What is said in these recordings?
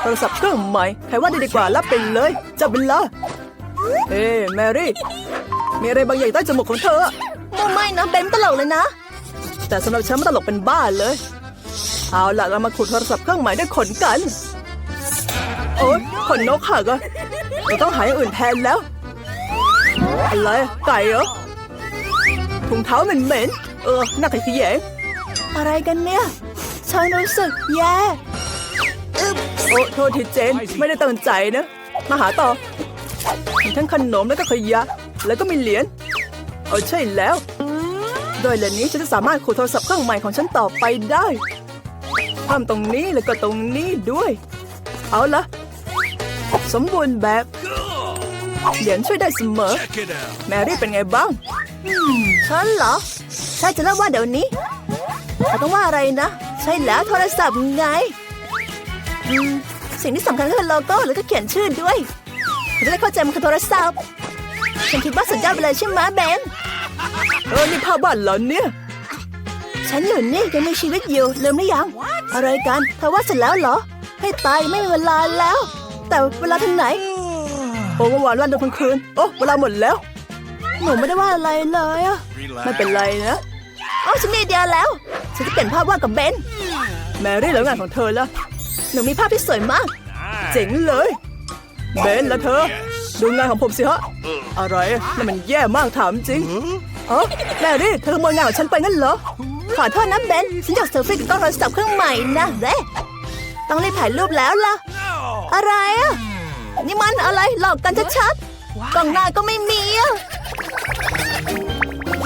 โทรศัพท์เครื่องใหม่ใครว่าดีดีกว่ารับไปเลยจับเวลาเอ้แมรี่ มีอะไรบางอย่างใต้จมูกของเธออะไม่นะเบนตลกเลยนะ แต่สำหรับฉันมันตลกเป็นบ้าเลย เอาล่ะเรามาขุดโทรศัพท์เครื่องใหม่ด้วยขนกัน โอ๊ยขนนกหักอะเราต้องหาอย่างอื่นแทนแล้ว อะไรไก่เหรอถุงเท้าเหม็นๆเออน่าขยะแขยงอะไรกันเนี่ย ฉันรู้สึกแย่โอ้โทษทีเจน ไม่ได้ตั้งใจนะ มาหาต่อ มีทั้งขนมแล้วก็ขยะ แล้วก็มีเหรียญเอาใช่แล้ว โดยเหรียญนี้ฉันจะสามารถขูดโทรศัพท์เครื่องใหม่ของฉันต่อไปได้เพิ่มตรงนี้แล้วก็ตรงนี้ด้วย เอาละสมบูรณ์แบบ เหรียญช่วยได้เสมอ Check it out. แมรี่เป็นไงบ้างฉันเหรอ ใช่จะเล่าว่าเดี๋ยวนี้เราต้องว่าอะไรนะ ใช่แล้วโทรศัพท์ไงอืม สิ่งที่สำคัญก็คือโลโก้แล้วก็เขียนชื่อด้วยเราจะได้เข้าใจมันคือโทรศัพท์ฉันคิดว่าสุดยอดไปเลยใช่ไหมเบนเออนี่ภาพบ้านเหรอเนี่ย ฉันอยู่นี่ยังมีชีวิตอยู่ลืมหรือยัง อะไรกันเธอว่าเสร็จแล้วเหรอ ให้ตายไม่มีเวลาแล้ว แต่เวลาทางไหนโอ้เมื่อวานวันเดียวทั้งคืนโอ้เวลาหมดแล้วหนูไม่ได้ว่าอะไรเลยอะ Relax. ไม่เป็นไรนะโอ้ฉันมีไอเดียแล้ว ฉันจะเปลี่ยนภาพวาดกับเบนแมรี่แล้วงานของเธอละ หนูมีภาพที่สวยมาก เจ๋งเลย เบนแล้วเธอ ดูงานของผมสิฮะ อะไรนั่นมันแย่มากถามจริงเออแมรี่เธอขโมยงานของฉันไปงั้นเหรอ ขอโทษนะเบน ฉันอยากเซลฟี่กับกล้องโทรศัพท์เครื่องใหม่นะเด้ต้องรีบถ่ายรูปแล้วล่ะ อะไรอะนี่มันอะไรหลอกกันชัดๆกล้องหน้าก็ไม่มีอะ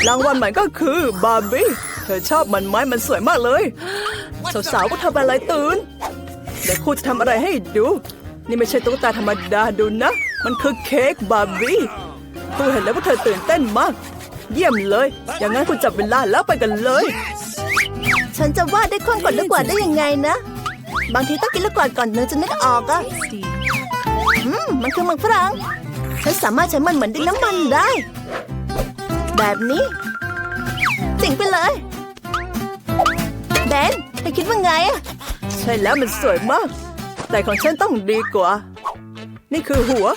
รางวัลใหม่ก็คือบาร์บี้ เธอชอบมันไหมมันสวยมากเลย สาวๆก็ทำอะไรตื่น เดี๋ยวครูจะทำอะไรให้ดู นี่ไม่ใช่ตุ๊กตาธรรมดาดูนะ มันคือเค้กบาร์บี้ครูเห็นแล้วว่าเธอตื่นเต้นมาก เยี่ยมเลย อย่างนั้นคุณจับเวลาแล้วไปกันเลย ฉันจะวาดได้คล่องกว่าลูกกวาดได้ยังไงนะ บางทีต้องกินลูกกวาดก่อนเนื้อจะนึกออกอะอืมมันคือมึกฝรั่งฉันสามารถใช้มันเหมือนดินน้ำมันได้ แบบนี้เจ๋งไปเลยเบนเธอคิดว่าไงอะ ช่แล้วมันสวยมาก แต่ของฉันต้องดีกว่า นี่คือหัว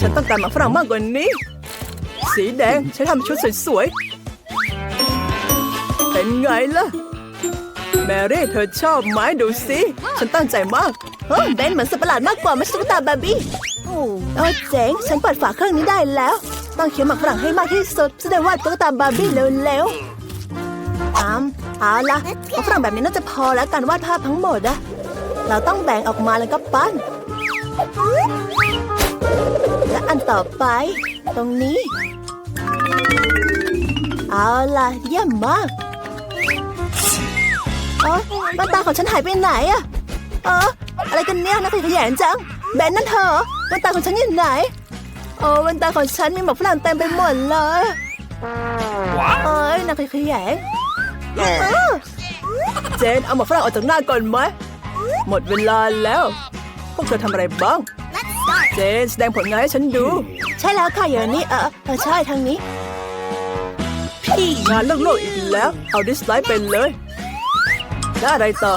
ฉันต้องการหมาฝรั่งมากกว่านี้ สีแดงฉันทำชุดสวยๆ เป็นไงล่ะ แมรี่เธอชอบไหมดูสิ ฉันตั้งใจมากเฮ้ยเบนเหมือนสัตว์ประหลาดมากกว่าไม่ใช่ตุ๊กตาบาร์บี้โอ้เจ๋งฉันเปิดฝาเครื่องนี้ได้แล้ว ต้องเขียนหมักฝรั่งให้มากที่สุดจะได้วาดตุ๊กตาบาร์บี้เร็วๆอาม เอาละหมักฝรั่งแบบนี้น่าจะพอแล้วการวาดภาพทั้งหมดอะเราต้องแบ่งออกมาแล้วก็ปั้น และอันต่อไป ตรงนี้ เอาล่ะเยี่ยมมากโอ๊ยแว่นตาของฉันหายไปไหนอะเอออะไรกันเนี่ยน่าขยะแขยงจัง แบนนั่นเธอเหรอแว่นตาของฉันอยู่ไหนโอ้แว่นตาของฉันมีหมอกฝรั่งเต็มไปหมดเลยเอ้ยน่าขยะแขยง เออเจนเอาหมาฝรั่งออกจากหน้าก่อนไหม หมดเวลาแล้ว พวกเธอทำอะไรบ้าง เจนแสดงผลงานให้ฉันดู ใช่แล้วค่ะอย่างนี้เออเออใช่ทางนี้พี่งานเลิกโลกอีกแล้ว เอาดิสไลด์ไปเลยและอะไรต่อ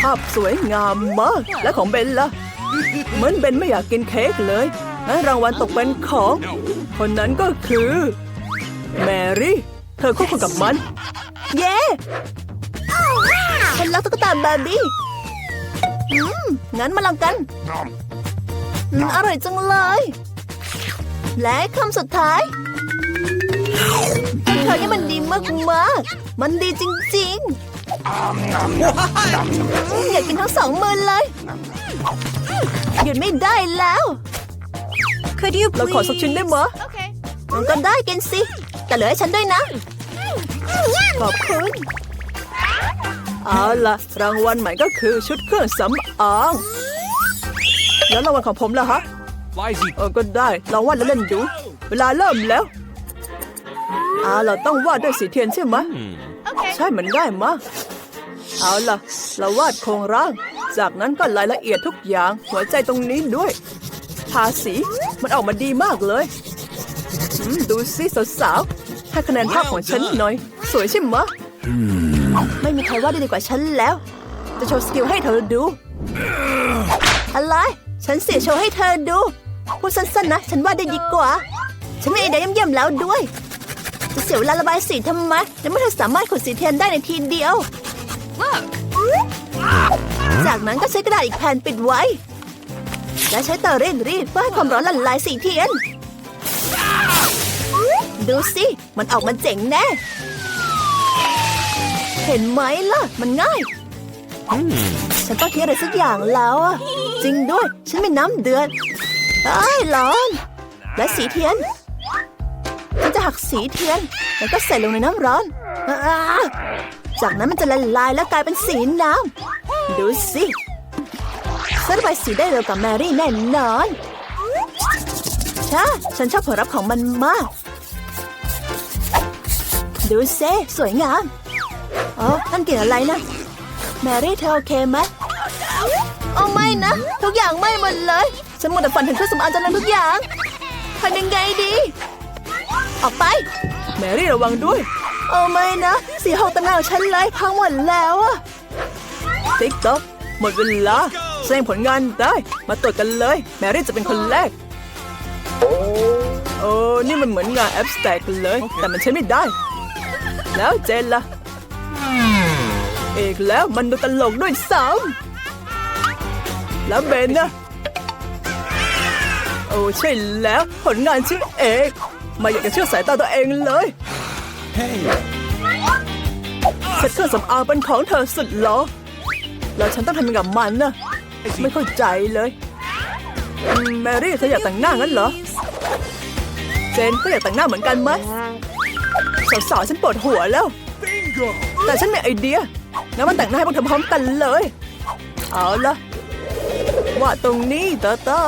ภาพสวยงามมาก และของเบนล่ะ เหมือนเบนไม่อยากกินเค้กเลยงั้นรางวัลตกเป็นของ คนนั้นก็คือ แมรี่เธอคู่ควรกับมัน เย้ฉันรักตุ๊กตาบาร์บี้อืมงั้นมาลองกันอืมอร่อยจังเลย และคำสุดท้ายคราวนี้มันดีมากมากๆมันดีจริงๆอืมอยากกินทั้งสองมือเลยหยุดไม่ได้แล้ว Could you เราขอสักชิ้นได้ไหมมันก็ได้กินสิ แต่เหลือให้ฉันด้วยนะ ขอบคุณเอาล่ะ รางวัลใหม่ก็คือชุดเครื่องสำอางแล้วรางวัลของผมล่ะฮะ Lizy. เออก็ได้ลองวาดแล้วเล่นดู เวลาเริ่มแล้วเอาล่ะต้องวาดด้วยสีเทียนใช่ไหมใช่มันง่ายมากเอาล่ะ เราวาดโครงร่าง จากนั้นก็รายละเอียดทุกอย่าง หัวใจตรงนี้ด้วยทาสีมันออกมาดีมากเลยอืมดูสิสาวๆให้คะแนนภาพของฉันหน่อย สวยใช่ไหมไม่มีใครว่าได้ดีกว่าฉันแล้ว จะโชว์สกิลให้เธอดู อะไร ฉันเสียโชว์ให้เธอดู พูดสั้นๆนะ ฉันว่าได้ดีกว่า ฉันมีไอเดียเยี่ยมๆแล้วด้วย จะเสียเวลาระบายสีทำไมในเมื่อเธอสามารถขดสีเทียนได้ในทีเดียว จากนั้นก็ใช้กระดาษอีกแผ่นปิดไว้ และใช้เตาเร่งรีดเพื่อให้ความร้อนละลายสีเทียน ดูสิ มันออกมาเจ๋งแน่ เห็นไหมล่ะ มันง่าย ฉันต้องคิดอะไรสักอย่างแล้วอะจริงด้วย ฉันมีน้ำเดือดเอ้ยร้อน และสีเทียนฉันจะหักสีเทียน แล้วก็ใส่ลงในน้ำร้อนอาจากนั้นมันจะละลายแล้วกลายเป็นสีน้ำดูสิฉันระบายสีได้เร็วกว่าแมรี่แน่นอนใช่ฉันชอบผลลัพธ์ของมันมาก ดูเซสวยงาม อ๋อท่านเก่งอะไรนะ แมรี่เธอโอเคไหมเอาไม่นะ ทุกอย่างไหม่หมดเลย ฉันมัวแต่ฝันถึงเครื่องสำอางจนลืมทุกอย่างทำยังไงดี ออกไป แมรี่ระวังด้วย เอาไม่นะ สีหกตำนานของฉันเลยพังหมดแล้วอะติ๊กต๊อกหมดเวลาแสดงผลงานได้ มาตรวจกันเลย แมรี่จะเป็นคนแรก โอ้นี่มันเหมือนงานแอปสแต็กเลย แต่มันใช้ไม่ได้ แล้วเจนล่ะ เอกแล้วมันดูตลกด้วยซ้ำแล้วเบนนะ โอ้ใช่แล้ว ผลงานชื่อเอก ไมาอยากจะเชื่อสายตาตัวเองเลยเซ็ตเครื่องสำอางเป็นของเธอสุดเหรอ แล้วฉันต้องทำยังไงกับมันนะ ไม่เข้าใจเลย แมรี่เธออยากแต่งหน้างั้นเหรอ เจนก็อยากแต่งหน้าเหมือนกันไหมสาวๆฉันปวดหัวแล้ว แต่ฉันมีไอเดียงั้นมาแต่งหน้าให้พวกเธอพร้อมกันเลย เอาละวาตรงนี้ตาตา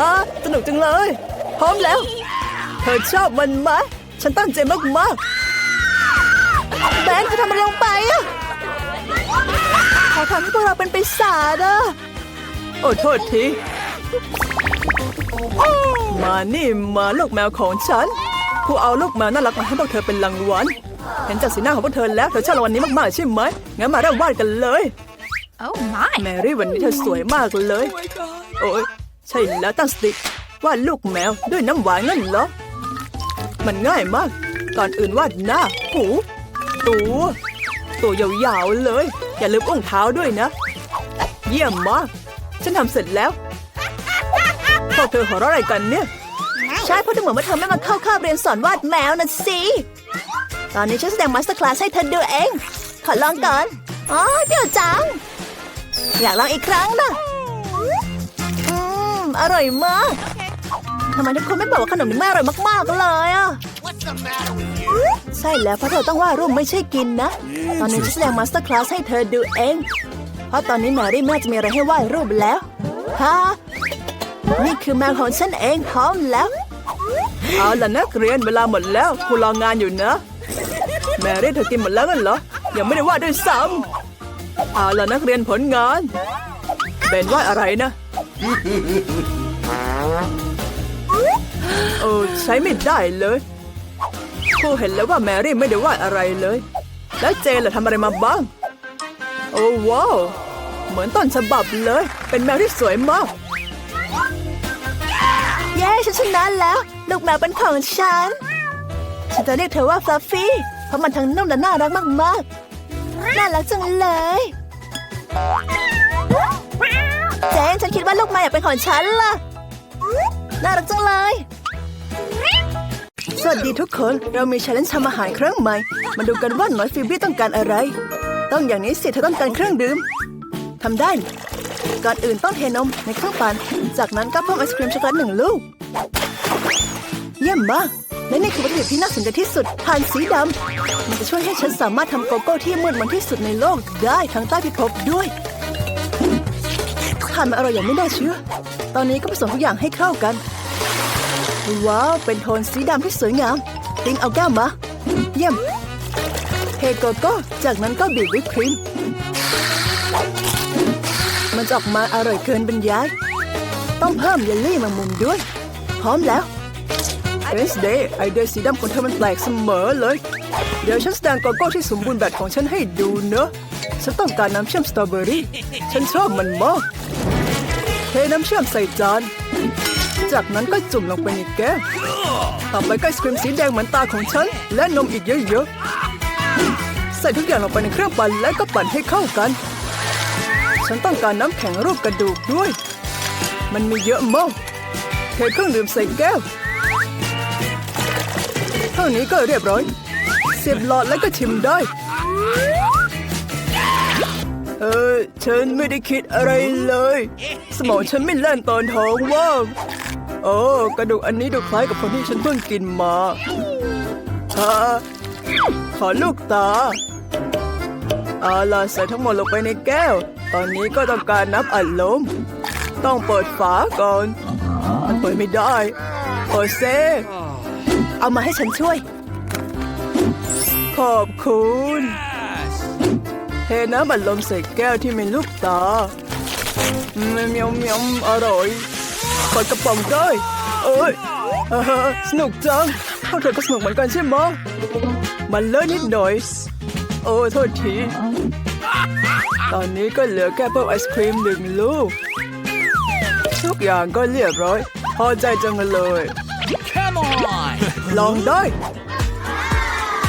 ฮะสนุกจังเลย พร้อมแล้ว เธอชอบมันไหมฉันตั้งใจมากแบนเธอทำอะไรลงไปอะขอทำให้พวกเราเป็นปีศาจอะโอ้โทษทีมานี่มาลูกแมวของฉัน ผู้เอาลูกแมวน่ารักมาให้พวกเธอเป็นรางวัล เห็นจากสีหน้าของพวกเธอแล้วเธอชอบรางวัลนี้มากๆใช่ไหมงั้นมาเริ่มวาดกันเลย Oh my. แมรี่วันนี้เธอสวยมากเลย โอ้ยใช่แล้วตั้งสติวาดลูกแมวด้วยน้ำหวานงั้นเหรอ มันง่ายมาก ก่อนอื่นวาดหน้า หู ตัว ตัวยาวๆเลย อย่าลืมอุ้งเท้าด้วยนะ เยี่ยมมาก ฉันทำเสร็จแล้วพวกเธอหัวเราะอะไรกันเนี่ย ใช่เพราะดูเหมือนว่าเธอไม่มาเข้าคาบเรียนสอนวาดแมวนะสิ ตอนนี้ฉันแสดงมาสเตอร์คลาสให้เธอดูเอง ขอลองก่อน อ๋อ เดี๋ยวจัง อยากลองอีกครั้งนะอืม อร่อยมากทำไมทุกคนไม่บอกว่าขนมนี้ไม่อร่อยมาก ๆ เลยอะใช่แล้วเพราะเธอต้องวาดรูปไม่ใช่กินนะ ตอนนี้ฉันแสดงมาสเตอร์คลาสให้เธอดูเอง เพราะตอนนี้แมรี่ไม่จะมีอะไรให้วาดรูปแล้วฮะนี่คือแมวของฉันเองพร้อมแล้ว เอาล่ะนักเรียนเวลาหมดแล้วครูรองานอยู่นะ แมรี่เธอกินหมดแล้วกันเหรอ ยังไม่ได้วาดด้วยซ้ำเอาล่ะนักเรียนผลงานเบนวาดอะไรนะ โอ้ใช้ไม่ได้เลยครูเห็นแล้วว่าแมรี่ไม่ได้วาดอะไรเลย แล้วเจนล่ะทำอะไรมาบ้าง โอ้ว้าว เหมือนต้นฉบับเลย เป็นแมวที่สวยมาก เย้ฉันชนะแล้ว ลูกแมวเป็นของฉัน ฉันจะเรียกเธอว่าฟลัฟฟี่ เพราะมันทั้งนุ่มและน่ารักมากๆ น่ารักจังเลยเจนฉันคิดว่าลูกแมวอยากเป็นของฉันล่ะ น่ารักจังเลย สวัสดีทุกคน เรามี challenge ทำอาหารครื่องใหม่ มาดูกันว่าหน่อยฟิบี้ต้องการอะไร ต้องอย่างนี้สิเธอต้องการเครื่องดื่มทำได้ ก่อนอื่นต้องเทนมในเครื่องปั่น จากนั้นก็เพิ่มไอศครีมช็อกโกแลตหนึ่งลูก เยี่ยมมาก และนี่คือวัตถุดิบที่น่าสนใจที่สุดผ่านสีดำ มันจะช่วยให้ฉันสามารถทำโกโก้ที่มืดมนที่สุดในโลกได้ทั้งใต้พิภพด้วยทานมันอร่อยอย่างไม่น่าเชื่อ ตอนนี้ก็ผสมทุกอย่างให้เข้ากัน ว้าว เป็นโทนสีดำที่สวยงาม ติงเอาแก้วมา เยี่ยมเทโกโก้ จากนั้นก็บีบวิปครีม มันจะออกมาอร่อยเกินบรรยาย ต้องเพิ่มเยลลี่มามุมด้วย พร้อมแล้ว เอสเดย์ไอเดียสีดำของเธอมันแปลกเสมอเลย เดี๋ยวฉันแสดงโกโก้ที่สมบูรณ์แบบของฉันให้ดูเนอะ ฉันต้องการน้ำเชื่อมสตรอเบอรี่ ฉันชอบมันมากเทน้ำเชื่อมใส่จาน จากนั้นก็จุ่มลงไปในแก้ว ต่อไปก็ไอศครีมสีแดงเหมือนตาของฉัน และนมอีกเยอะๆ ใส่ทุกอย่างลงไปในเครื่องปั่นและก็ปั่นให้เข้ากัน ฉันต้องการน้ำแข็งรูปกระดูกด้วย มันมีเยอะมากเทเครื่องดื่มใส่แก้วานี้ก็เรียบร้อย เสียบหลอดแล้วก็ชิมได้ เออ ฉันไม่ได้คิดอะไรเลย สมองฉันไม่แล่นตอนท้องว่างโอ้กระดูกอันนี้ดูคล้ายกับคนที่ฉันเพิ่งกินมาฮะขอลูกตาเอาล่ะใส่ทั้งหมดลงไปในแก้ว ตอนนี้ก็ต้องการน้ำอัดลม ต้องเปิดฝาก่อน มันเปิดไม่ได้ เปิดเซ เอามาให้ฉันช่วย ขอบคุณ เทน้ำอัดลมใส่แก้วที่มีลูกตาเมียวเมียวเมียวอร่อยเปิดกระป๋องด้วยเอ้ยอสนุกจังพวกเธอก็สนุกเหมือนกันใช่ไหมมันเลอะนิดหน่อย โอ้โทษที ตอนนี้ก็เหลือแค่เพิ่มไอศครีมหนึ่งลูก ทุกอย่างก็เรียบร้อย พอใจจังเลย Come on! ลองได้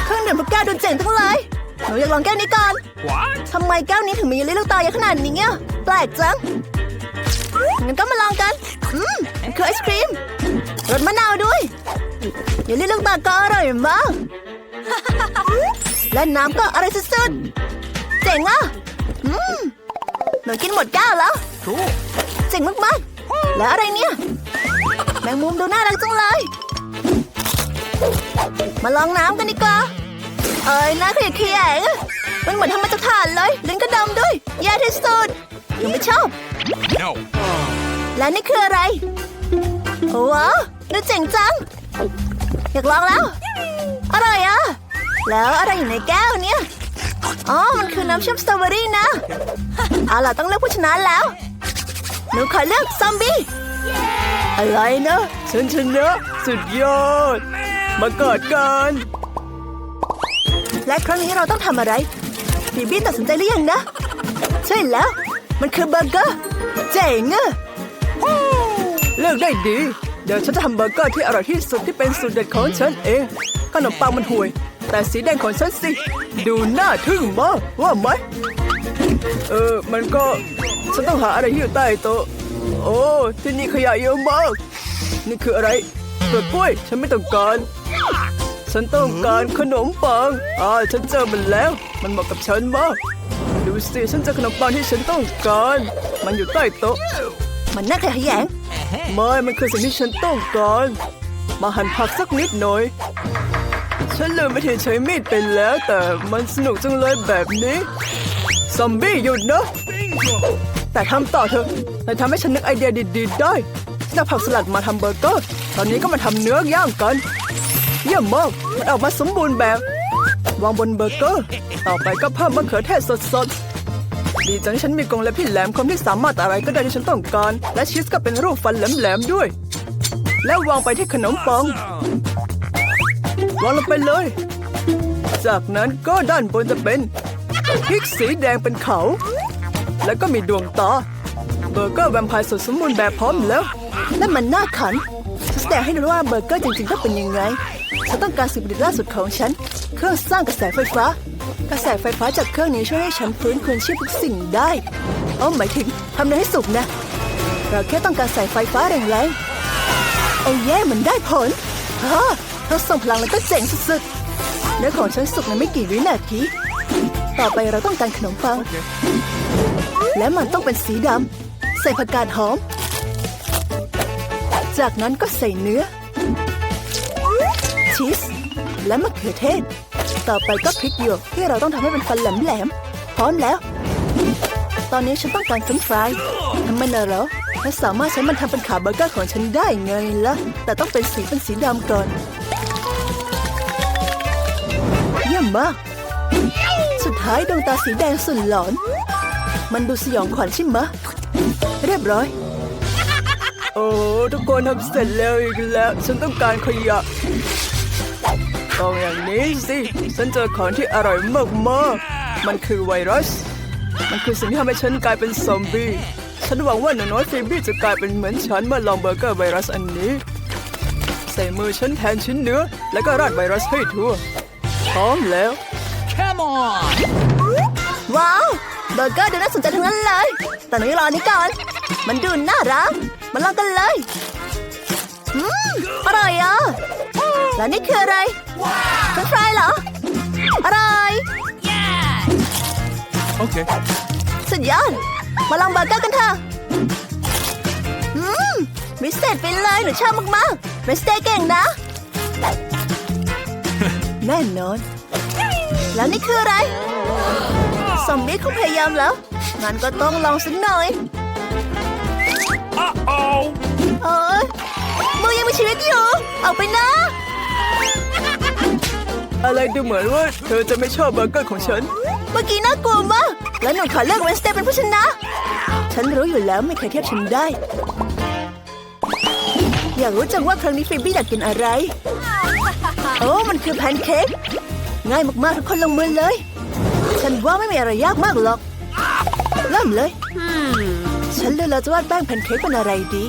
เครื่องดื่มทุกแก้วดูเจ๋งทั้งเลยหนูอยากลองแก้วนี้ก่อน What? ทำไมแก้วนี้ถึงมีลิลูกตาเยอะขนาดนี้เนี่ยแปลกจัง งั้นก็มาลองกัน อืมมันคือไอศครีมรสมะนาวด้วยเยลลี่ลูกตาก็อร่อยมาก และน้ำก็อร่อยสุดๆ เจ๋งอะ อืมหนูกินหมดแก้วแล้ว Cool. เจ๋งมากๆ แล้วอะไรเนี่ย แมงมุมดูน่ารักจังเลย มาลองน้ำกันดีกว่า เอ้ยน่าเกลียดเขียงมันเหมือนทำมาจากถ่านเลยลิ้นก็ดำด้วย แย่ที่สุดหนูไม่ชอบ No. และนี่คืออะไรว้าวดูเจ๋งจัง อยากลองแล้ว อร่อยอะ แล้วอะไรอยู่ในแก้วเนี่ย อ๋อ มันคือน้ำเชื่อมสตรอเบอรี่นะ เอาล่ะต้องเลือกผู้ชนะแล้ว หนูขอเลือกซอมบี้ อะไรนะฉันชนะสุดยอด มากอดกันและครั้งนี้เราต้องทำอะไรบีบี้ตัดสินใจหรือยังนะ ใช่แล้ว มันคือเบอร์เกอร์ เจ๋งอะเลือกได้ดี เดี๋ยวฉันจะทำเบอร์เกอร์ที่อร่อยที่สุดที่เป็นสูตรเด็ดของฉันเองขนมปังมันห่วย แต่สีแดงของฉันสิ ดูน่าทึ่งมากว่าไหม เออ มันก็ ฉันต้องหาอะไรที่อยู่ใต้โต๊ะ โอ้ ที่นี่ขยะเยอะมาก นี่คืออะไร เปลือกกล้วย ฉันไม่ต้องการ ฉันต้องการขนมปัง อ่า ฉันเจอมันแล้ว มันเหมาะกับฉันมาก ดูสิฉันเจอขนมปังที่ฉันต้องการ มันอยู่ใต้โต๊ะ มันน่าขยะแขยงไม่ มันคือสิ่งที่ฉันต้องการ มาหั่นผักสักนิดหน่อย ฉันลืมวิธีใช้มีดไปแล้วแต่มันสนุกจังเลยแบบนี้ ซอมบี้หยุดนะ แต่ทำต่อเถอะแต่ทำให้ฉันนึกไอเดียดีๆได้ฉั นเอาผักสลัดมาทำเบอร์เกอร์ ตอนนี้ก็มาทำเนื้อย่างกัน เยี่ยมมากมันออกมาสมบูรณ์แบบ วางบนเบอร์เกอร์ ต่อไปก็เพิ่มมะเขือเทศสดๆ ดีจังที่ฉันมีกรงเล็บที่แหลมคมที่สามารถอะไรก็ได้ที่ฉันต้องการ และชีสก็เป็นรูปฟันแหลมๆด้วย แล้ววางไปที่ขนมปัง วางลงไปเลย จากนั้นก็ด้านบนจะเป็นพริกสีแดงเป็นเขา แล้วก็มีดวงตาเบอร์เกอร์แวมไพร์สดสมบูรณ์แบบพร้อมแล้ว นั่นมันน่าขันฉันแสดงให้ดูว่าเบอร์เกอร์จริงๆต้องเป็นยังไง ฉันต้องการสิ่งประดิษฐ์ล่าสุดของฉัน เครื่องสร้างกระแสไฟฟ้า กระแสไฟฟ้าจากเครื่องนี้ช่วยให้ฉันฟื้นคืนชีพทุกสิ่งได้อ๋อหมายถึงทำเนให้สุกนะ เราแค่ต้องการใส่ไฟฟ้าแรงๆโอ้เย่มันได้ผลฮ่าเราส่งพลังแล้วก็เจ๋งสุดๆเนื้อของฉันสุกในไม่กี่วินาที ต่อไปเราต้องการขนมปัง และมันต้องเป็นสีดำใส่ผักกาดหอม จากนั้นก็ใส่เนื้อ ชีส และมะเขือเทศ ต่อไปก็พริกหยวกที่เราต้องทำให้เป็นฟันแหลมๆพร้อมแล้ว ตอนนี้ฉันต้องการเฟรนช์ฟรายทำไมนะเหรอและสามารถใช้มันทำเป็นขาเบอร์เกอร์ของฉันได้ไงล่ะแต่ต้องเป็นสีเป็นสีดำก่อน เยี่ยมมาก สุดท้ายดวงตาสีแดงสุดหลอน มันดูสยองขวัญใช่ไหมเรียบร้อย โอ้ทุกคนทำเสร็จแล้วอีกแล้ว ฉันต้องการขยะต้องอย่างนี้สิ ฉันเจอของที่อร่อยมากๆมันคือไวรัส มันคือสิ่งที่ทำให้ฉันกลายเป็นซอมบี้ ฉันหวังว่าหนูน้อยฟีบี้จะกลายเป็นเหมือนฉันเมื่อลองเบอร์เกอร์ไวรัสอันนี้ ใส่มือฉันแทนชิ้นเนื้อ แล้วก็ราดไวรัสให้ทั่ว พร้อมแล้ว Come on! ว้าวเบอร์เกอร์ดูน่าสนใจทั้งนั้นเลย แต่หนูรอนี้ก่อน มันดูน่ารักมาลองกันเลยอืมอร่อยอะแล้วนี่คืออะไรเฟรนช์ฟรายเหรอ อร่อย Okay. สุดยอด มาลองเบอร์เกอร์กันเถอะอืมวิเศษไปเลย หนูชอบมากๆเรสเต้เก่งนะ แน่นอน แล้วนี่คืออะไร ซอมบี้คงพยายามแล้วงั้นก็ต้องลองสักหน่อย Uh-oh! เอ้ยมือยังมีชีวิตอยู่ เอาไปนะ อะไรดูเหมือนว่าเธอจะไม่ชอบเบอร์เกอร์ของฉัน เมื่อกี้น่ากลัวมาก แล้วหนูขอเลือกเวนสเต้เป็นผู้ชนะ ฉันรู้อยู่แล้วไม่เคยเทียบฉันได้ อยากรู้จังว่าครั้งนี้ฟิบบี้อยากกินอะไร โอ้ มันคือแพนเค้กง่ายมากๆทุกคนลงมือเลย ฉันว่าไม่มีอะไรยากมากหรอก เริ่มเลย ฉันเลยเราจะวาดแป้งแพนเค้กเป็นอะไรดี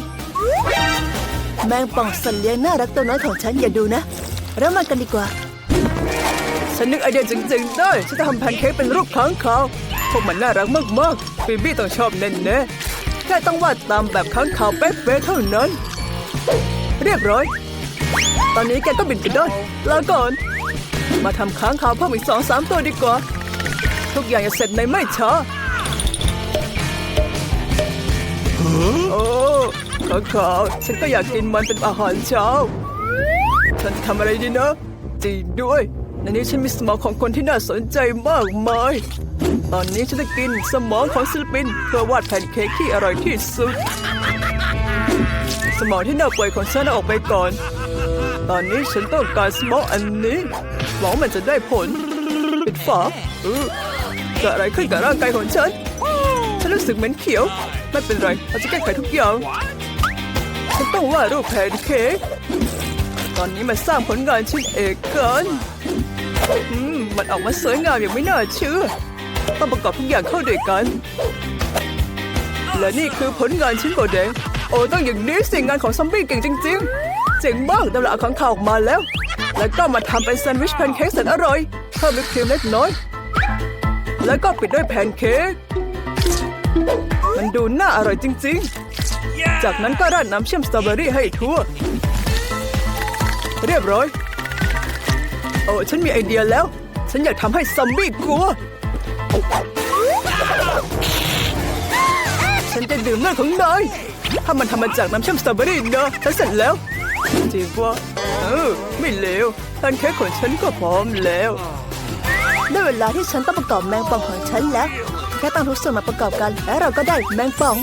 แมงป่องสัตว์เลี้ยงน่ารักตัวน้อยของฉันอย่าดูนะ เริ่มมากันดีกว่า ฉันนึกไอเดียจริงๆได้ฉันจะทำแพนเค้กเป็นรูปค้างคาวพวกมันน่ารักมากๆฟีบี้ต้องชอบแน่ๆแค่ต้องวาดตามแบบค้างคาวเป๊ะๆเท่านั้น เรียบร้อย ตอนนี้แกก็บินไปได้ลาก่อน มาทำค้างคาวเพิ่มอีกสองสามตัวดีกว่า ทุกอย่างจะเสร็จในไม่ช้าโอ้ค้างคาวฉันก็อยากกินมันเป็นอาหารเช้า ฉันจะทำอะไรดีนะ จริงด้วยในนี้ฉันมีสมองของคนที่น่าสนใจมากมาย ตอนนี้ฉันจะกินสมองของศิลปินเพื่อวาดแพนเค้กที่อร่อยที่สุด สมองที่น่าป่วยของฉันเอาออกไปก่อน ตอนนี้ฉันต้องการสมองอันนี้หวังมันจะได้ผล ปิดฝาเออ เกิดอะไรขึ้นกับร่างกายของฉัน ฉันรู้สึกเหม็นเขียว ไม่เป็นไรเราจะแก้ไขทุกอย่าง ฉันต้องวาดรูปแพนเค้ก ตอนนี้มาสร้างผลงานชิ้นเอกกันอืมมันออกมาสวยงามอย่างไม่น่าเชื่อ ต้องประกอบทุกอย่างเข้าด้วยกัน และนี่คือผลงานชิ้นโบแดง โอ้ต้องอย่างนี้สิงานของซอมบี้เก่งจริง ๆ เจ๋งมากดำละเอาขังข่าวออกมาแล้ว แล้วก็มาทำเป็นแซนด์วิชแพนเค้กแสนอร่อยเพิ่มวิปครีมเล็กน้อย แล้วก็ปิดด้วยแพนเค้ก มันดูน่าอร่อยจริง ๆ จากนั้นก็ราดน้ำเชื่อมสตรอเบอรี่ให้ทั่ว เรียบร้อย โอ้ฉันมีไอเดียแล้ว ฉันอยากทำให้ซอมบี้กลัว ฉันจะดื่มเลือดของนายถ้ามันทำมาจากน้ำเชื่อมสตรอเบอรี่เนอะฉันเสร็จแล้วจริงปะเออไม่เลวแพนเค้กของฉันก็พร้อมแล้ว ได้เวลาที่ฉันต้องประกอบแมงป่องของฉันแล้ว แค่ต้องทุกส่วนมาประกอบกัน แล้วเราก็ได้แมงป่อง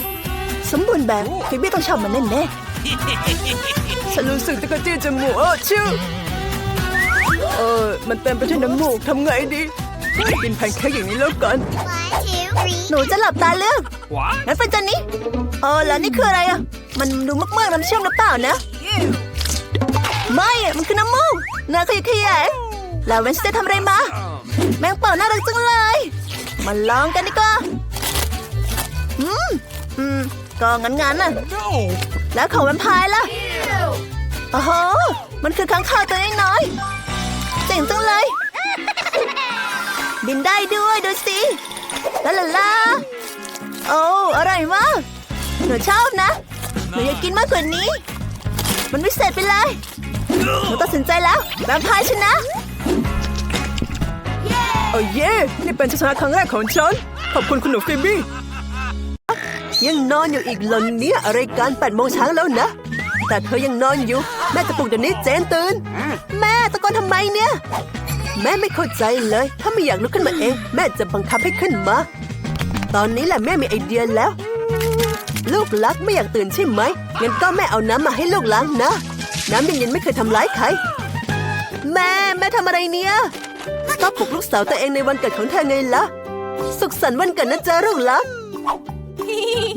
สมบูรณ์แบบฟิบบี้ต้องชอบมันแน่ฉันรู้สึกตะกะจี้จมูกเออชื่อเออมันเต็มไปด้วยน้ำมูกทำไงดีกินแพนเค้กอย่างนี้แล้วกันๆหนูจะหลับตาเลือก What? งั้นเป็นจานนี้เออแล้วนี่คืออะไรอะ มันดูมากๆน้ำเชื่อมหรือเปล่านะ ไม่อะมันคือน้ำมูกเนื้อขยะแขยงแล้วเวนสเต้ทำอะไรมา แมงป่องน่ารักจังเลย มาลองกันดีกว่า อืม อืม ก็งั้นๆน่ะ No! แล้วของแวมไพร์ล่ะ โอ้โห มันคือค้างคาวตัวน้อยๆเจ๋งจังเลย บินได้ด้วยดูสิลาลาลาโอ้อร่อยมากหนูชอบนะ หนูอยากกินมากกว่านี้ มันวิเศษไปเลยหนูตัดสินใจแล้วแวมไพร์ชนะ โอ้เย่นี่เป็นชัยชนะครั้งแรกของฉัน ขอบคุณคุณหนูฟิบี้ยังนอนอยู่อีกเหรอเนี่ยอะไรกันแปดโมงเช้าแล้วนะ แต่เธอยังนอนอยู่ แม่จะปลุกเดี๋ยวนี้เจนตื่น แม่ตะโกนทำไมเนี่ย แม่ไม่เข้าใจเลย ถ้าไม่อยากลุกขึ้นมาเอง แม่จะบังคับให้ขึ้นมา ตอนนี้แหละแม่มีไอเดียแล้ว ลูกรักไม่อยากตื่นใช่ไหมงั้นก็แม่เอาน้ำมาให้ลูกล้างนะ น้ำเย็นๆไม่เคยทำร้ายใคร แม่แม่ทำอะไรเนี่ย ก็ปลุกลูกสาวตัวเองในวันเกิดของเธอไงล่ะ สุขสันต์วันเกิดนะจ๊ะลูกรัก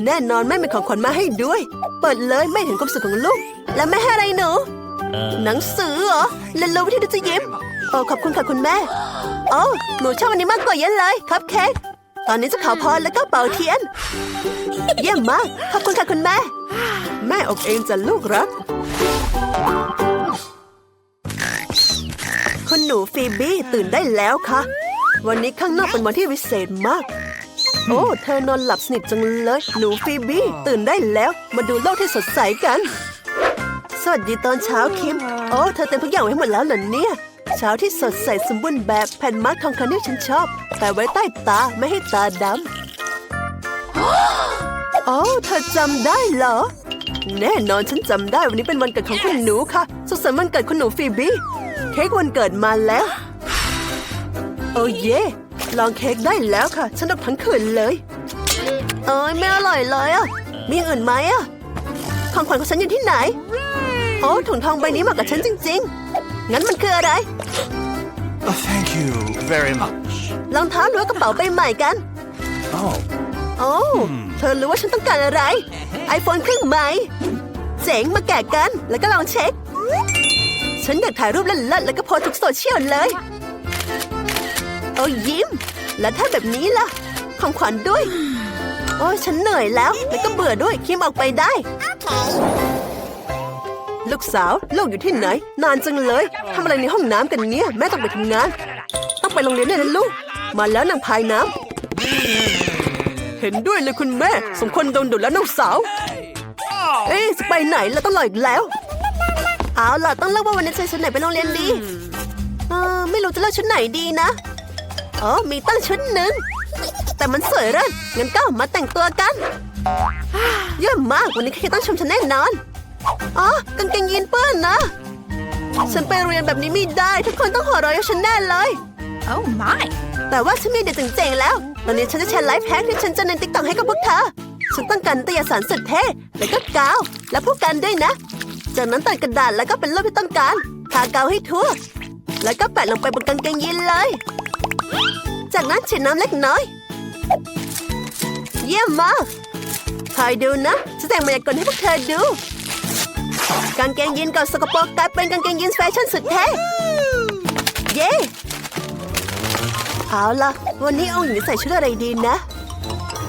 แน่นอนแม่มีของขวัญมาให้ด้วย เปิดเลยแม่เห็นความสุขของลูก แล้วแม่ให้อะไรหนู หนังสือเหรอเรียนรู้วิธีดูจะยิ้มโอ้ขอบคุณค่ะคุณแม่โอ้หนูชอบอันนี้มากกว่าเยอะเลยครับเค้กตอนนี้จะขอพรแล้วก็เป่าเทียน เยี่ยมมาก ขอบคุณค่ะคุณแม่ แม่อบเองจะลูกรัก คุณหนูฟีบี้ตื่นได้แล้วค่ะ วันนี้ข้างนอกเป็นวันที่วิเศษมาก โอ้ เธอนอนหลับสนิทจังเลย หนูฟีบี้ตื่นได้แล้ว มาดูโลกที่สดใสกัน สวัสดีตอนเช้าคิม โอ้ เธอเต็มทุกอย่างไว้หมดแล้วเหรอเนี่ย เช้าที่สดใสสมบูรณ์แบบแผ่นมาร์คทองคำที่ฉันชอบ แต่ไว้ใต้ตาไม่ให้ตาดำโอ้เธอจำได้เหรอ แน่นอนฉันจำได้วันนี้เป็นวันเกิดของคุณหนูค่ะ สุขสันต์วันเกิดคุณหนูฟีบี้ เค้กวันเกิดมาแล้ว โอ้เย่ลองเค้กได้แล้วค่ะ ฉันดอกทั้งคืนเลย เอ้ยไม่อร่อยเลยอะ มีอย่างอื่นไหมอะของขวัญของฉันอยู่ที่ไหน โอ้ถุงทองใบนี้เหมาะกับฉันจริง ๆ งั้นมันคืออะไร Oh, thank you very much. รองเท้าหรือว่ากระเป๋าใบใหม่กัน Oh, โอ้เธอรู้ว่าฉันต้องการอะไร ไอโฟนเครื่องใหม่ เจ๋งมาแกะกัน แล้วก็ลองเช็ค ฉันอยากถ่ายรูปเล่นๆแล้วก็โพสทุกโซเชียลเลย โอ้ยิ้ม แล้วถ้าแบบนี้ล่ะ ของขวัญด้วย โอ้ยฉันเหนื่อยแล้ว แล้วก็เบื่อด้วยคิมออกไปได้ ลูกสาวลูกอยู่ที่ไหน นานจังเลยทำอะไรในห้องน้ำกันเนี่ย แม่ต้องไปทำงาน ต้องไปโรงเรียนแน่นะลูก มาแล้วนางพายน้ำเห็นด้วยเลยคุณแม่ สมควรโดนดุแล้วน้องสาว เอ๊ะจะไปไหนแล้วต้องรออีกแล้ว เอาล่ะต้องเลือกว่าวันนี้จะใส่ชุดไหนไปโรงเรียนดี เออไม่รู้จะเลือกชุดไหนดีนะอ๋อมีตั้งชุดหนึ่งแต่มันสวยเร่นงั้นก็มาแต่งตัวกัน เยี่ยมมากวันนี้ใครต้องชมฉันแน่นอน อ๋อกางเกงยีนเปื้อนนะ ฉันไปโรงเรียนแบบนี้ไม่ได้ ทุกคนต้องหัวเราะกับฉันแน่เลย Oh my! แต่ว่าฉันมีเด็ดเจ๋งๆแล้ว ตอนนี้ฉันจะแชร์ไลฟ์แฮกที่ฉันจะในติ๊กต็อกให้กับพวกเธอ ฉันต้องการนิตยสารสุดเท่แล้วก็กาว และผู้กันด้วยนะ จากนั้นตัดกระดาษแล้วก็เป็นรูปที่ต้องการทาเกาวให้ทั่ว แล้วก็แปะลงไปบนกางเกงยีนเลย จากนั้นฉีดน้ำเล็กน้อย เยี่ยมมากคอยดูนะจะแต่งมายากลให้พวกเธอดู กางเกงยีนเก่าสกปรกกลายเป็นกางเกงยีนแฟชั่นสุดเท่เย้เอาล่ะ วันนี้เอาหญิงใส่ชุดอะไรดีนะ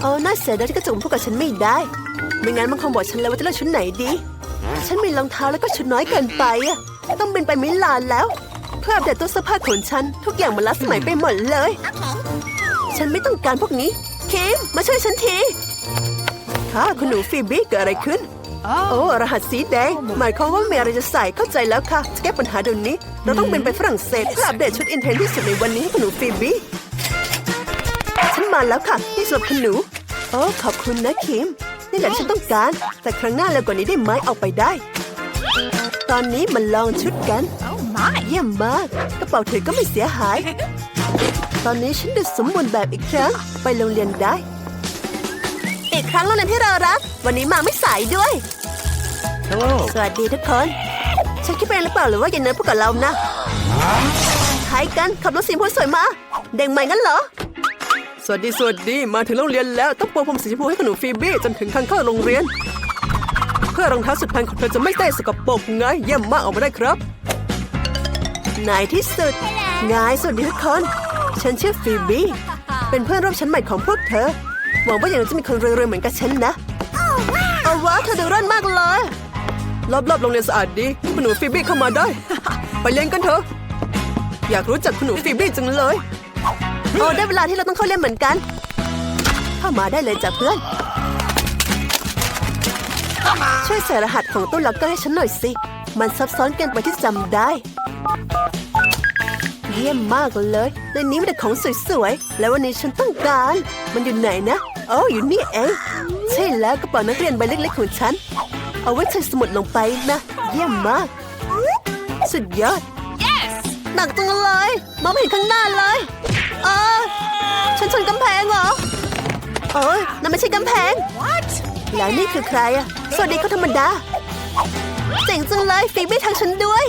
โอ้น่าเสียดายที่กระจุมพูดกับฉันไม่ได้ ไม่งั้นมันคงบอกฉันแล้วว่าจะเลือกชุดไหนดี ฉันมีรองเท้าแล้วก็ชุดน้อยเกินไปอะต้องบินไปมิลานแล้ว เพื่ออัปเดตตู้เสื้อผ้าของฉัน ทุกอย่างมันล้าสมัยไปหมดเลย ฉันไม่ต้องการพวกนี้คิมมาช่วยฉันทีค่ะคุณหนูฟีบี้เกิดอะไรขึ้น โอ้รหัสสีแดง หมายความว่ามีอะไรจะใส่เข้าใจแล้วค่ะ จะแก้ปัญหาเดี๋ยวนี้ เราต้องบินไปฝรั่งเศสเพื่ออัปเดตชุดอินเทรนด์ที่สุดในวันนี้ให้คุณหนูฟีบี้ฉันมาแล้วค่ะนี่สำหรับคุณหนูโอ้ขอบคุณนะคิม นี่แหละที่ฉันต้องการ แต่ครั้งหน้าเร็วกว่านี้ได้ไหมเอาไปได้ ตอนนี้มาลองชุดกัน Oh my! เยี่ยมมาก กระเป๋าถือก็ไม่เสียหาย ตอนนี้ฉันดูสมบูรณ์แบบอีกครั้ง ไปโรงเรียนได้ อีกครั้งโรงเรียนที่เรารัก วันนี้มาไม่สายด้วย hello. สวัสดีทุกคน ฉันคิดไปเองหรือเปล่าหรือว่าเย็นเนอร์พูดกับเรานะใครกันขับรถสีชมพูสวยมา เด็กใหม่งั้นเหรอ สวัสดีสวัสดีมาถึงโรงเรียนแล้วต้องโปรมสีชมพูให้คุณหนูฟีบี้จนถึงทางเข้าโรงเรียน เพื่อรองเท้าสุดแพงของเธอจะไม่ได้สกปรกไงเยี่ยมมากออกมาได้ครับนายที่สุดนายสวัสดีทุกคนฉันชื่อฟีบี้เป็นเพื่อนร่วมชั้นใหม่ของพวกเธอหวังว่าอย่างนั้นจะมีคนรวยๆเหมือนกับฉันนะเอาวะเธอดูร้อนมากเลยรอบๆโรงเรียนสะอาดดีคุณหนูฟีบี้เข้ามาได้ ไปเรียนกันเถอะอยากรู้จักคุณหนูฟีบี้จังเลย โอ้ได้เวลาที่เราต้องเข้าเรียนเหมือนกัน เข้ามาได้เลยจ้ะเพื่อน ช่วยใส่รหัสของตู้ล็อกเกอร์ให้ฉันหน่อยสิ มันซับซ้อนเกินไปที่จำได้ เยี่ยมมากเลยในนี้มีแต่ของสวยๆ แล้ววันนี้ฉันต้องการ มันอยู่ไหนนะโอ้อยู่นี่เองใช่แล้วกระเป๋านักเรียนใบเล็กๆของฉัน เอาไว้ใส่สมุดลงไปนะ เยี่ยมมาก สุดยอด Yes! หนักจังเลยมองไม่เห็นข้างหน้าเลย เออฉันชนกำแพงเหรอเอ้ยนั่นไม่ใช่กำแพง What? แล้วนี่คือใครอะสวัสดีเขาธรรมดา เจ๋งจังเลยฟีบี้ทางฉันด้วย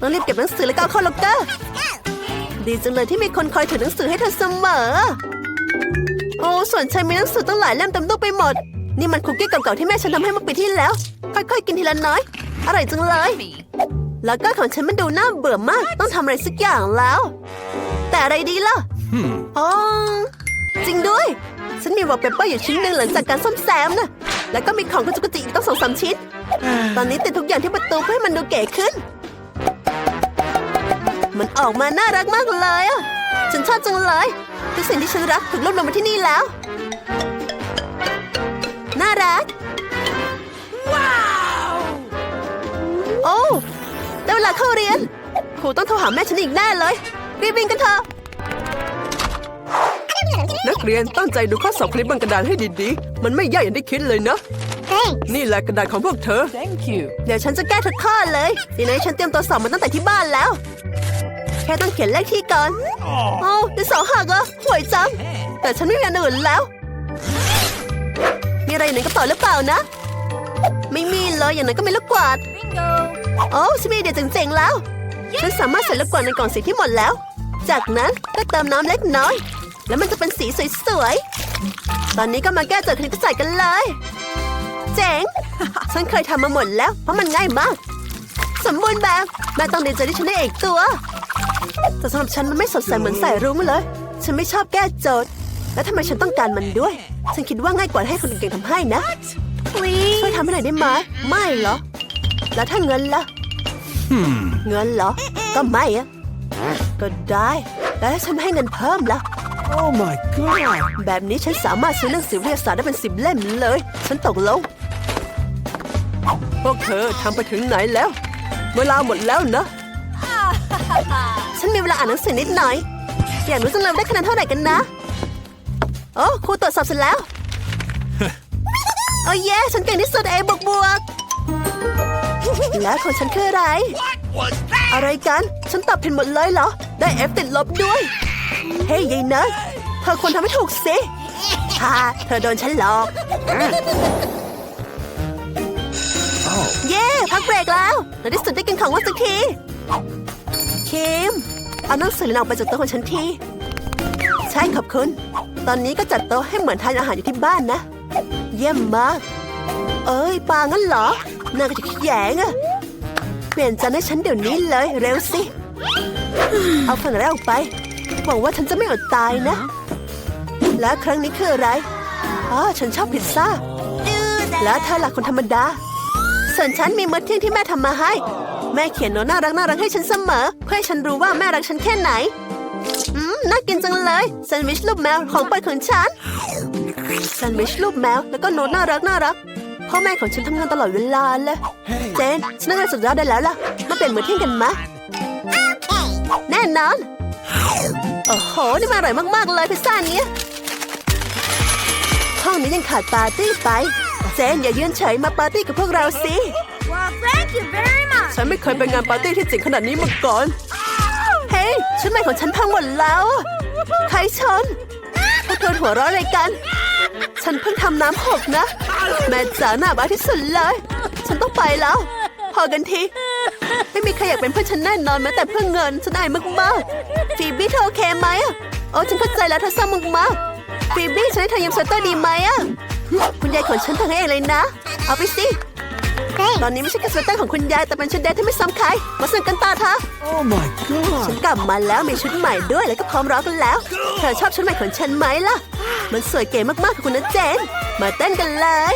ต้องรีบเก็บหนังสือแล้วก็เอาเข้าล็อกเกอร์ ดีจังเลยที่มีคนคอยถือหนังสือให้เธอเสมอ โอ้ส่วนฉันมีหนังสือตั้งหลายเล่มเต็มตู้ไปหมด นี่มันคุกกี้เก่าๆที่แม่ฉันทำให้เมื่อปีที่แล้ว ค่อยๆกินทีละน้อย อร่อยจังเลย Me. แล้วก็ของฉันมันดูน่าเบื่อมาก ต้องทำอะไรสักอย่างแล้ว แต่อะไรดีล่ะ Hmm. อ๋อจริงด้วย ฉันมีวอลเปเปอร์อยู่ชิ้นหนึ่งหลังจากการซ่อมแซมนะแล้วก็มีของกระจุกกระจิกอีกต้องสองสามชิ้น ตอนนี้ติดทุกอย่างที่ประตูเพื่อให้มันดูเก๋ขึ้น มันออกมาน่ารักมากเลยอะ ฉันชอบจังเลยทุกสิ่งที่ฉันรักถูกรวบรวมมาที่นี่แล้ว น่ารัก ว้าว โอ้ได้เวลาเข้าเรียนครูต้องโทรหาแม่ฉันอีกแน่เลย รีบวิ่งกันเถอะ เรียนตั้งใจดูข้อสอบคลิปบนกระดานให้ดีๆ มันไม่ยากอย่างที่คิดเลยนะนี่แหละกระดาษของพวกเธอเดี๋ยวฉันจะแก้ทุกข้อเลยดีนะฉันเตรียมตัวสอบมาตั้งแต่ที่บ้านแล้ว แค่ต้องเขียนเลขที่ก่อนโอ้ดินสอหักเหรอห่วยจัง แต่ฉันไม่มีอันอื่นแล้ว มีอะไรอยู่ในกระเป๋าหรือเปล่านะ ไม่มีเลยอย่างนั้นก็มีลูกกวาดโอ้ฉันมีไอเดียเจ๋งๆแล้ว ฉันสามารถใส่ลูกกวาดในกล่องสีที่หมดแล้ว จากนั้นก็เติมน้ำเล็กน้อย แล้วมันจะเป็นสีสวยๆ ตอนนี้ก็มาแก้โจทย์คณิตศาสตร์กันเลย เจ๋ง ฉันเคยทำมาหมดแล้ว เพราะมันง่ายมาก สมบูรณ์แบบแม่ต้องดีใจที่ฉันได้เอกตัว แต่สำหรับฉันมันไม่สดใสเหมือนใส่รุ้งเลย ฉันไม่ชอบแก้โจทย์ แล้วทำไมฉันต้องการมันด้วย ฉันคิดว่าง่ายกว่าให้คนเก่งๆทำให้นะ ช่วยทำให้หน่อยได้ไหมไม่เหรอ แล้วถ้าเงินล่ะเงินเหรอ ก็ไม่อะก็ได้ แล้วถ้าฉันให้เงินเพิ่มล่ะ Oh my god. แบบนี้ฉันสามารถซื้อหนังสือวิทยาศาสตร์ได้เป็นสิบเล่มเลย ฉันตกลงพวกเธอทำไปถึงไหนแล้ว เวลาหมดแล้วนะ ฉันมีเวลาอ่านหนังสือนิดหน่อย อยากรู้จังเลยว่าได้คะแนนเท่าไหร่กันนะโอ้ครูตรวจสอบเสร็จแล้ว โอ้เย่ฉันเก่งที่สุดเอบวกบวก แล้วของฉันคืออะไร อะไรกัน ฉันตอบผิดหมดเลยเหรอ ได้เอฟติดลบด้วย เฮ้ยยายเนยเธอควรทำให้ถูกสิฮ่าเธอโดนฉันหลอก เย้พักเบรกแล้วในที่สุดได้กินของว่างสักทีคิมเอาหนังสือออกไปจากโต๊ะของฉันที ใช่ขอบคุณ ตอนนี้ก็จัดโต๊ะให้เหมือนทานอาหารอยู่ที่บ้านนะ เยี่ยมมาก เอ้ยปางั้นเหรอน่าก็จะขยงอะเปลี่ยนจานให้ฉันเดี๋ยวนี้เลยเร็วสิ เอาฝั่งแรกออกไป หวังว่าฉันจะไม่อดตายนะ แล้วครั้งนี้คืออะไรอ๋อฉันชอบพิซซ่า แล้วเธอหลักคนธรรมดา ส่วนฉันมีมื้อเที่ยงที่แม่ทำมาให้ แม่เขียนโน้ตน่ารักน่ารักให้ฉันเสมอ เพื่อให้ฉันรู้ว่าแม่รักฉันแค่ไหน อืม น่ากินจังเลยแซนด์วิชรูปแมวของโปรดของฉันแซนด์วิชรูปแมวแล้วก็โน้ตน่ารักน่ารักพ่อแม่ของฉันทำงานตลอดเวลาเลย เจน ฉันนั่งงานสุดยอดได้แล้วล่ะ มาเปลี่ยนมื้อเที่ยงกันมะแน่นอนโอ้โห นี่มาอร่อยมาก ๆ เลยพิซซ่าเนี้ยห้องนี้ยังขาดปาร์ตี้ไปเจนอย่ายืนเฉยมาปาร์ตี้กับพวกเราสิ Well, thank you very much. ฉันไม่เคยไปงานปาร์ตี้ที่เจ๋งขนาดนี้มาก่อน เฮ้ยชุดใหม่ของฉันพังหมดแล้ว ใครชนพวกเธอหัวเราะอะไรกัน ฉันเพิ่งทำน้ำหกนะ แม่จ๋าหน้าบ้าที่สุดเลย ฉันต้องไปแล้ว พอกันที ไม่มีใครอยากเป็นเพื่อนฉันแน่นอนแม้แต่เพื่อเงินฉันอายมากๆฟีบี้เธอโอเคไหมอะโอ้ฉันเข้าใจแล้วเธอเศร้ามากๆฟีบี้ฉันให้เธอยืมสเวตเตอร์ดีไหมอะคุณยายของฉันทำให้เองเลยนะ เอาไปสิตอนนี้ไม่ใช่แค่สเวตเตอร์ของคุณยายแต่เป็นชุดเดทที่ไม่ซ้ำใครมาสนุกกันต่อเถอะ Oh my ฉัน god. กลับมาแล้วมีชุดใหม่ด้วยแล้วก็พร้อมร้องกันแล้ว เธอชอบชุดใหม่ของฉันไหมล่ะ มันสวยเก๋มากๆค่ะคุณนะเจน มาเต้นกันเลย